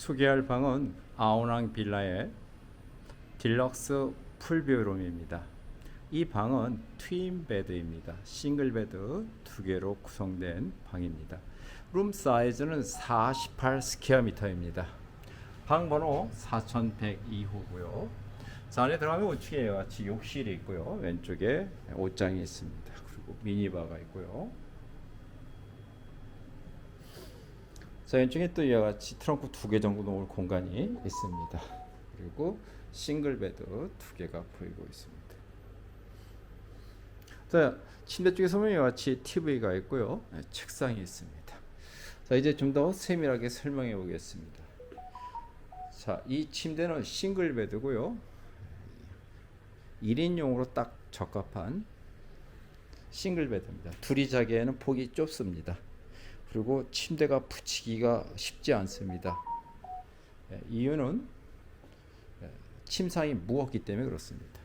소개할 방은 아오랑 빌라의 딜럭스 풀뷰룸입니다. 이 방은 트윈 베드입니다. 싱글 베드 두 개로 구성된 방입니다. 룸 사이즈는 48 스퀘어 미터입니다. 방 번호 4102호고요. 자, 안에 들어가면 우측에 같이 욕실이 있고요. 왼쪽에 옷장이 있습니다. 그리고 미니바가 있고요. 자, 왼쪽에 또 이와 같이 트렁크 두 개 정도 놓을 공간이 있습니다. 그리고 싱글 베드 두 개가 보이고 있습니다. 자, 침대 쪽에 보면 이와 같이 TV가 있고요. 네, 책상이 있습니다. 자, 이제 좀 더 세밀하게 설명해 보겠습니다. 자, 이 침대는 싱글 베드고요. 1인용으로 딱 적합한 싱글 베드입니다. 둘이 자기에는 폭이 좁습니다. 그리고 침대가 붙이기가 쉽지 않습니다. 예, 이유는 예, 침상이 무겁기 때문에 그렇습니다.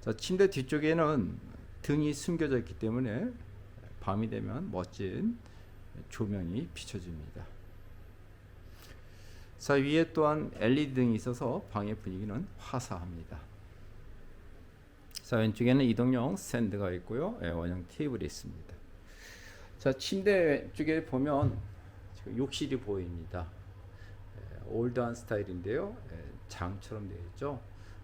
자, 침대 뒤쪽에는 등이 숨겨져 있기 때문에 밤이 되면 멋진 조명이 비춰집니다. 자, 위에 또한 LED 등이 있어서 방의 분위기는 화사합니다. 자, 왼쪽에는 이동용 스탠드가 있고요. 예, 원형 테이블이 있습니다. 자, 침대 왼쪽에 보면 욕실이 보입니다. 예, 올드한 스타일인데요. 예, 장처럼 되어 있죠.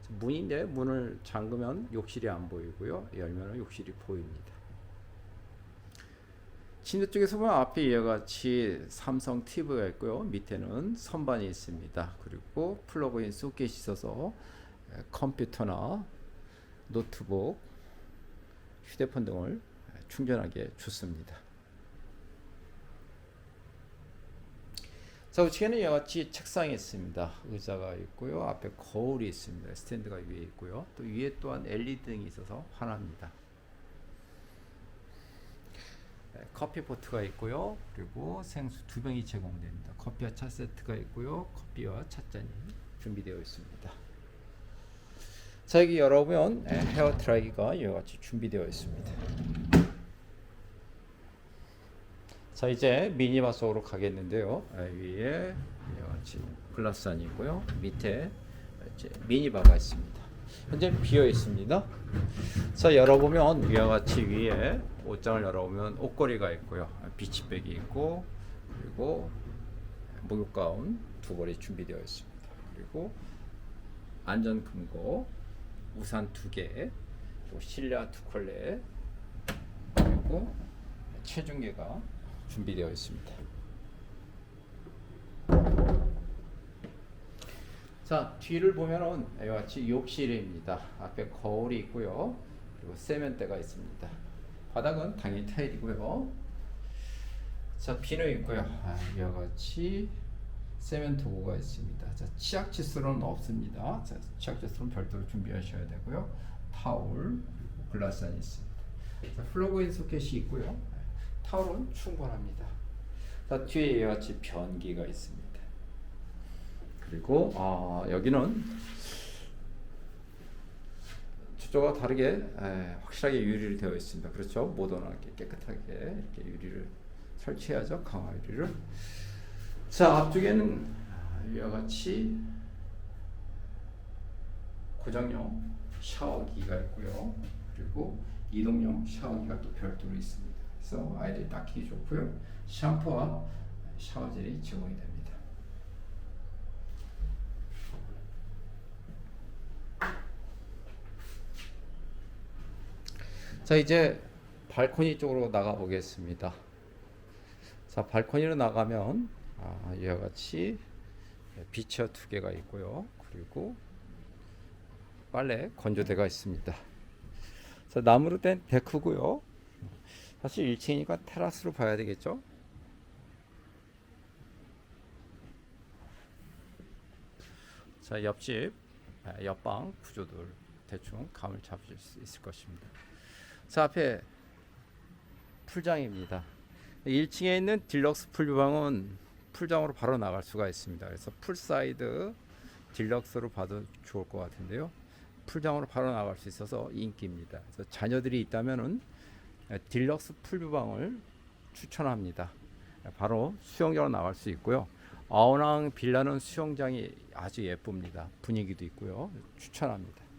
문인데 문을 잠그면 욕실이 안 보이고요. 열면 욕실이 보입니다. 침대 쪽에서 보면 앞에 이와 같이 삼성 TV가 있고요. 밑에는 선반이 있습니다. 그리고 플러그인 소켓이 있어서 예, 컴퓨터나 노트북, 휴대폰 등을 충전하기에 좋습니다. 자, 우측에는 이와 같이 책상이 있습니다. 의자가 있고요. 앞에 거울이 있습니다. 스탠드가 위에 있고요. 또 위에 또한 LED 등이 있어서 환합니다. 네, 커피 포트가 있고요. 그리고 생수 두 병이 제공됩니다. 커피와 차 세트가 있고요. 커피와 찻잔이 준비되어 있습니다. 자 여기 열어보면 네, 헤어 드라이기가 이와 같이 준비되어 있습니다. 자 이제 미니바 속으로 가겠는데요. 아, 위에 글라스안이 있고요. 밑에 이제 미니바가 있습니다. 현재 비어 있습니다. 자 열어보면 위와 같이 위에 옷장을 열어보면 옷걸이가 있고요. 비치백이 있고 그리고 목욕 가운 두 벌이 준비되어 있습니다. 그리고 안전 금고 우산 두 개, 또 실내 두 컬레, 그리고 체중계가 준비되어 있습니다. 자 뒤를 보면은 이와 같이 욕실입니다. 앞에 거울이 있고요. 그리고 세면대가 있습니다. 바닥은 당연히 타일이고요. 자 비누 있고요. 아, 이와 같이 세면 도구가 있습니다. 자, 치약 칫솔은 없습니다. 자, 치약 칫솔은 별도로 준비하셔야 되고요. 타올, 그리고 글라스안이 있습니다. 자, 플러그인 소켓이 있고요. 타올은 충분합니다. 자, 뒤에 이와 같이 변기가 있습니다. 그리고 아, 여기는 저쪽과 다르게 에, 확실하게 유리를 되어 있습니다. 그렇죠? 모던하게 깨끗하게 이렇게 유리를 설치해야죠. 강화 유리를. 자 앞쪽에는 이와 같이 고정용 샤워기가 있고요. 그리고 이동용 샤워기가 또 별도로 있습니다. 그래서 아이들이 닦기 좋고요. 샴푸와 샤워젤이 제공이 됩니다. 자 이제 발코니 쪽으로 나가 보겠습니다. 자 발코니로 나가면 아, 이와 같이 비치어 두 개가 있고요. 그리고 빨래 건조대가 있습니다. 자, 나무로 된 데크고요. 사실 1층이니까 테라스로 봐야 되겠죠? 자, 옆집, 아, 옆방 구조들 대충 감을 잡으실 수 있을 것입니다. 자, 앞에 풀장입니다. 1층에 있는 딜럭스 풀방은 풀장으로 바로 나갈 수가 있습니다. 그래서 풀사이드 딜럭스로 봐도 좋을 것 같은데요. 풀장으로 바로 나갈 수 있어서 인기입니다. 그래서 자녀들이 있다면은 딜럭스 풀뷰방을 추천합니다. 바로 수영장으로 나갈 수 있고요. 아오낭 빌라는 수영장이 아주 예쁩니다. 분위기도 있고요. 추천합니다.